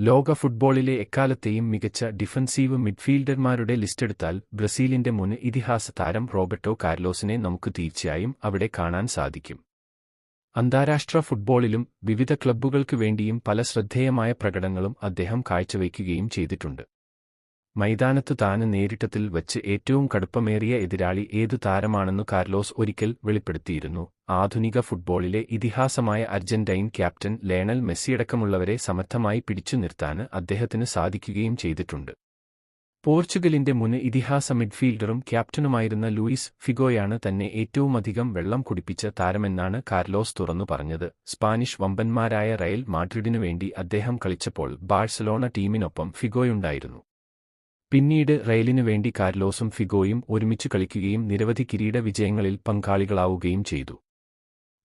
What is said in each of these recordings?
ലോക ഫുട്ബോളിലെ എക്കാലത്തെയും മികച്ച ഡിഫൻസീവ് മിഡ്ഫീൽഡർമാരുടെ ലിസ്റ്റെടുത്താൽ ബ്രസീലിന്റെ മുൻ ഇതിഹാസ താരം റോബർട്ടോ കാർലോസിനെ നമുക്ക് തീർച്ചയായും അവിടെ കാണാൻ സാധിക്കും. അന്താരാഷ്ട്ര ഫുട്ബോളിലും വിവിധ ക്ലബ്ബുകൾക്ക് വേണ്ടിയും പല ശ്രദ്ധേയമായ പ്രകടനങ്ങളും അദ്ദേഹം കാഴ്ചവയ്ക്കുകയും ചെയ്തിട്ടുണ്ട്. മൈതാനത്തു താന് നേരിട്ടതിൽ വച്ച് ഏറ്റവും കടുപ്പമേറിയ എതിരാളി ഏതു താരമാണെന്നു കാർലോസ് ഒരിക്കൽ വെളിപ്പെടുത്തിയിരുന്നു. ആധുനിക ഫുട്ബോളിലെ ഇതിഹാസമായ അർജന്റൈൻ ക്യാപ്റ്റൻ ലേണൽ മെസ്സിയടക്കമുള്ളവരെ സമർത്ഥമായി പിടിച്ചു നിർത്താന് അദ്ദേഹത്തിന് സാധിക്കുകയും ചെയ്തിട്ടുണ്ട്. പോർച്ചുഗലിന്റെ മുൻ ഇതിഹാസ മിഡ്ഫീൽഡറും ക്യാപ്റ്റനുമായിരുന്ന ലൂയിസ് ഫിഗോയാണ് തന്നെ ഏറ്റവുമധികം വെള്ളം കുടിപ്പിച്ച താരമെന്നാണ് കാർലോസ് തുറന്നു പറഞ്ഞത്. സ്പാനിഷ് വമ്പന്മാരായ റയൽ മാഡ്രിഡിനു വേണ്ടി അദ്ദേഹം കളിച്ചപ്പോൾ ബാഴ്സലോണ ടീമിനൊപ്പം ഫിഗോയുണ്ടായിരുന്നു. പിന്നീട് റയലിനു വേണ്ടി കാർലോസും ഫിഗോയും ഒരുമിച്ച് കളിക്കുകയും നിരവധി കിരീട വിജയങ്ങളിൽ പങ്കാളികളാവുകയും ചെയ്തു.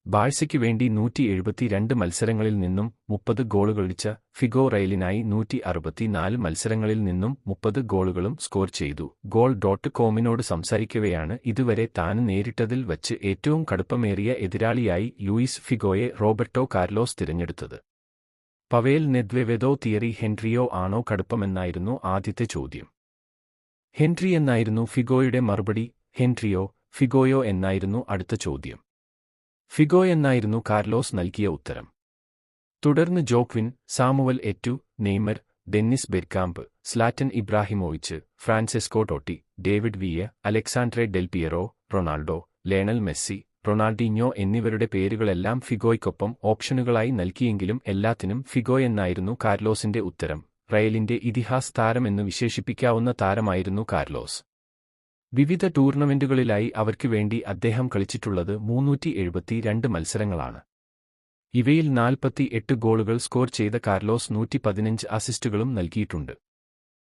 ബാഴ്സയ്ക്കു വേണ്ടി നൂറ്റി എഴുപത്തിരണ്ട് മത്സരങ്ങളിൽ നിന്നും മുപ്പത് ഗോളുകളിച്ച ഫിഗോ റയലിനായി നൂറ്റി അറുപത്തിനാല് മത്സരങ്ങളിൽ നിന്നും മുപ്പത് ഗോളുകളും സ്കോർ ചെയ്തു. ഗോൾ ഡോട്ട് കോമിനോട് സംസാരിക്കവെയാണ് ഇതുവരെ താൻ നേരിട്ടതിൽ വച്ച് ഏറ്റവും കടുപ്പമേറിയ എതിരാളിയായി ലൂയിസ് ഫിഗോയെ റോബർട്ടോ കാർലോസ് തിരഞ്ഞെടുത്തത്. പവേൽ നെദ്വെവെതോ തിയറി ഹെൻറിയോ ആണോ കടുപ്പമെന്നായിരുന്നു ആദ്യത്തെ ചോദ്യം. ഹെൻറി എന്നായിരുന്നു ഫിഗോയുടെ മറുപടി. ഹെൻട്രിയോ ഫിഗോയോ എന്നായിരുന്നു അടുത്ത ചോദ്യം. ഫിഗോ എന്നായിരുന്നു കാർലോസ് നൽകിയ ഉത്തരം. തുടർന്ന് Joaquin Samuel Eto'o Neymar Dennis Bergkamp Zlatan Ibrahimovic Francesco Totti David Villa Alessandro Del Piero Ronaldo Lionel Messi Ronaldinho എന്നിവരുടെ പേരുകളെല്ലാം ഫിഗോയ്ക്കൊപ്പം ഓപ്ഷനുകളായി നൽകിയെങ്കിലും എല്ലാത്തിനും ഫിഗോ എന്നായിരുന്നു കാർലോസിന്റെ ഉത്തരം. റയലിന്റെ ഇതിഹാസ് താരമെന്ന് വിശേഷിപ്പിക്കാവുന്ന താരമായിരുന്നു കാർലോസ്. വിവിധ ടൂർണമെന്റുകളിലായി അവർക്ക് വേണ്ടി അദ്ദേഹം കളിച്ചിട്ടുള്ളത് മൂന്നൂറ്റി എഴുപത്തിരണ്ട് മത്സരങ്ങളാണ്. ഇവയിൽ നാൽപ്പത്തി എട്ട് ഗോളുകൾ സ്കോർ ചെയ്ത കാർലോസ് നൂറ്റി പതിനഞ്ച് അസിസ്റ്റുകളും നൽകിയിട്ടുണ്ട്.